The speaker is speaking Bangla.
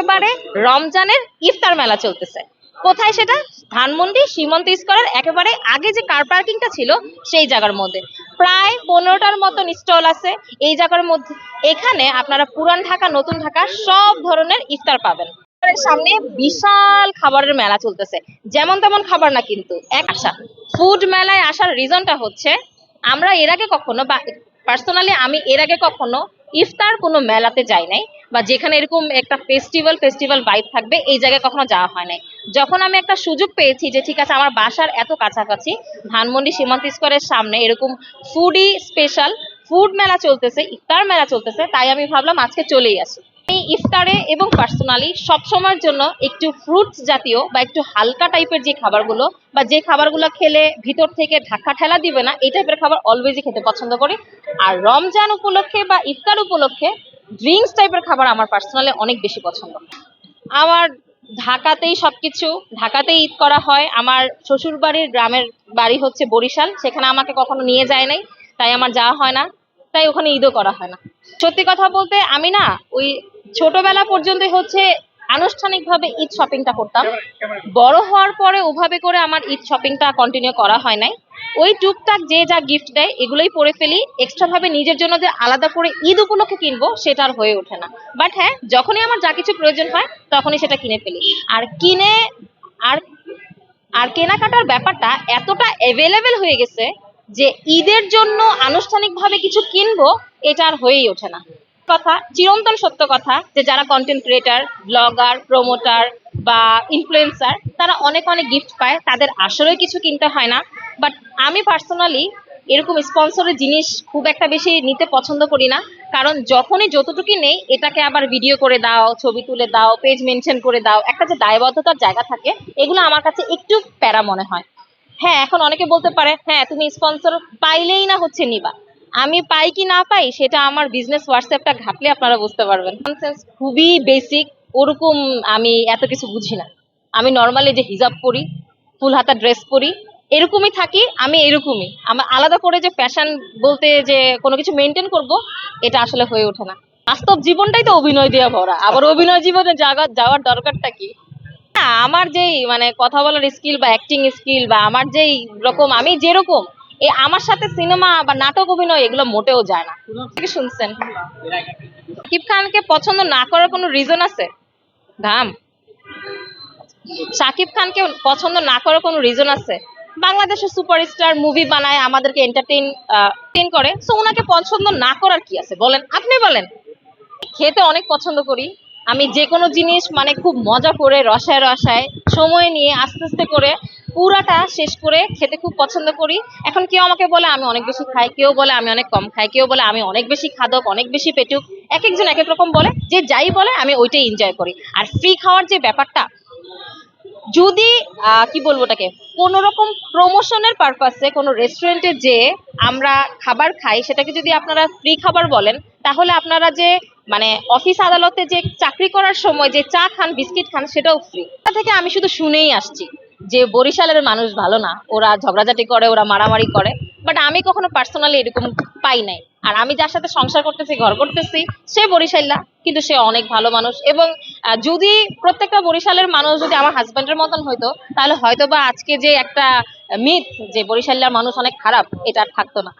একেবারে রমজানের ইফতার মেলা চলতেছে। কোথায় সেটা? ধানমন্ডি, সীমন্ত স্কোয়ারের একেবারে আগে যে কার পার্কিংটা ছিল, সেই জায়গার মধ্যে। প্রায় পনেরোটার মতন স্টল আছে। এই জায়গার মধ্যে, এখানে আপনারা পুরান ঢাকা, নতুন ঢাকা, সব ধরনের ইফতার পাবেন। সামনে বিশাল খাবারের মেলা চলতেছে। যেমন তেমন খাবার না কিন্তু, এক আশা। ফুড মেলায় আসার রিজনটা হচ্ছে, আমরা এর আগে কখনো বা পার্সোনালি আমি এর আগে কখনো ইফতার কোনো মেলাতে যাই নাই। বা যেখানে এরকম একটা ফেস্টিভ্যাল ফেস্টিভ্যাল ভাইব থাকবে, এই জায়গায় কখনো যাওয়া হয় নাই। যখন আমি একটা সুযোগ পেয়েছি যে, ঠিক আছে, আমার বাসার এত কাছাকাছি, ধানমন্ডি সীমান্ত স্কোয়ারের সামনে এরকম ফুডি স্পেশাল ফুড মেলা চলতেছে, ইফতার মেলা চলতেছে, তাই আমি ভাবলাম আজকে চলেই আসি। এই ইফতারে এবং পার্সোনালি সবসময়ের জন্য একটু ফ্রুটস জাতীয় বা একটু হালকা টাইপের যে খাবারগুলো বা যে খাবারগুলো খেলে ভিতর থেকে ঢাকা ঠেলা দিবে না, এই টাইপের খাবার অলওয়েজই খেতে পছন্দ করি। আর রমজান উপলক্ষে বা ইফতার উপলক্ষে ড্রিঙ্কস টাইপের খাবার আমার পার্সোনালি অনেক বেশি পছন্দ। আমার ঢাকাতেই সবকিছু ঢাকাতেই ঈদ করা হয়। আমার শ্বশুর বাড়ির গ্রামের বাড়ি হচ্ছে বরিশাল সেখানে আমাকে কখনো নিয়ে যায় নাই তাই আমার যাওয়া হয় না। তাই ওখানে ঈদও করা হয় না। সত্যি কথা বলতে আমি না ওই ছোটবেলা পর্যন্ত হচ্ছে আনুষ্ঠানিকভাবে ঈদ শপিংটা করতাম। বড় হওয়ার পরে ওভাবে করে আমার ঈদ শপিংটা কন্টিনিউ করা হয় নাই। ওই টুকটাক যে যা গিফট দেয়, এগুলোই পরে ফেলি। এক্সট্রা ভাবে নিজের জন্য যে আলাদা করে ঈদ উপলক্ষে কিনবো, সেটা আর হয়ে ওঠে না। বাট হ্যাঁ যখনই আমার যা কিছু প্রয়োজন হয়, তখনই সেটা কিনে ফেলি। আর কিনে, আর আর কেনাকাটার ব্যাপারটা এতটা অ্যাভেলেবেল হয়ে গেছে যে ঈদের জন্য আনুষ্ঠানিকভাবে কিছু কিনবো, এটা আর হয়েই ওঠে না। কথা, চিরন্তন সত্য কথা যে যারা কন্টেন্ট ক্রিয়েটার ব্লগার প্রমোটার বা ইনফ্লুয়েন্সার তারা অনেক অনেক গিফট পায়। তাদের আসলে কিছু কিনতে হয় না। বাট আমি পার্সোনালি এরকম স্পন্সরের জিনিস খুব একটা বেশি নিতে পছন্দ করি না। কারণ যখনই যতটুকু নেই, এটাকে আবার ভিডিও করে দাও, ছবি তুলে দাও পেজ মেনশন করে দাও, একটা যে দায়বদ্ধতার জায়গা থাকে, এগুলো আমার কাছে একটু প্যারা মনে হয়। হ্যাঁ এখন অনেকে বলতে পারে হ্যাঁ তুমি স্পন্সর পাইলেই না হচ্ছে নিবা। আমি পাই কি না পাই, সেটা আমার বিজনেস হোয়াটসঅ্যাপটা ঘাটলে আপনারা বুঝতে পারবেন। খুবই বেসিক ওরকম আমি এত কিছু বুঝি না। আমি নর্মালি যে হিজাব পরি ফুল হাতা ড্রেস পরি এরকমই থাকি, আমি এরকমই। আমার আলাদা করে যে ফ্যাশন বলতে যে কোনো কিছু মেনটেন করব, এটা আসলে হয়ে ওঠে না। বাস্তব জীবনটাই তো অভিনয় দিয়ে ভরা। আবার অভিনয় জীবনে যাওয়ার যাওয়ার দরকারটা কি? না, আমার যেই মানে কথা বলার স্কিল বা অ্যাক্টিং স্কিল বা আমার যেই রকম, আমি যেরকম, এ আমার সাথে সিনেমা বা নাটক অভিনয় এগুলো মোটেও যায় না। কি শুনছেন? শাকিব খানকে পছন্দ না করার কোনো রিজন আছে? ধাম শাকিব খানকে পছন্দ না করার কোনো রিজন আছে? বাংলাদেশের সুপারস্টার মুভি বানায়, আমাদেরকে এন্টারটেইন টেন করে। সো ওনাকে পছন্দ না করার কি আছে? বলেন, আপনি বলেন। খেতে অনেক পছন্দ করি। আমি যে কোনো জিনিস মানে খুব মজা করে, রসায় রসায়, সময় নিয়ে, আস্তে আস্তে করে, পুরাটা শেষ করে খেতে খুব পছন্দ করি। এখন কেউ আমাকে বলে, আমি অনেক বেশি খাই। কেউ বলে, আমি অনেক কম খাই। কেউ বলে, আমি অনেক বেশি খাদক, অনেক বেশি পেটুক। এক একজন এক এক রকম বলে। যে যাই বলে, আমি ওইটাই এনজয় করি। আর ফ্রি খাওয়ার যে ব্যাপারটা যদি কি বলব ওটাকে, কোনো রকম প্রমোশনের পারপাসে কোনো রেস্টুরেন্টে যে আমরা খাবার খাই, সেটাকে যদি আপনারা ফ্রি খাবার বলেন, তাহলে আপনারা যে মানে অফিস আদালতে যে চাকরি করার সময় যে চা খান, বিস্কিট খান, সেটাও ফ্রি তা থেকে আমি শুধু শুনেই আসছি যে বরিশালের মানুষ ভালো না, ওরা ঝগড়াঝাটি করে, ওরা মারামারি করে। বাট আমি কখনো পার্সোনালি এরকম পাই নাই। আর আমি যার সাথে সংসার করতেছি, ঘর করতেছি, সে বরিশাল্লা কিন্তু সে অনেক ভালো মানুষ। এবং যদি প্রত্যেকটা বরিশালের মানুষ যদি আমার হাজব্যান্ডের মতন হইতো, তাহলে হয়তো বা আজকে যে একটা মিথ যে বরিশাল্লার মানুষ অনেক খারাপ, এটা থাকতো না।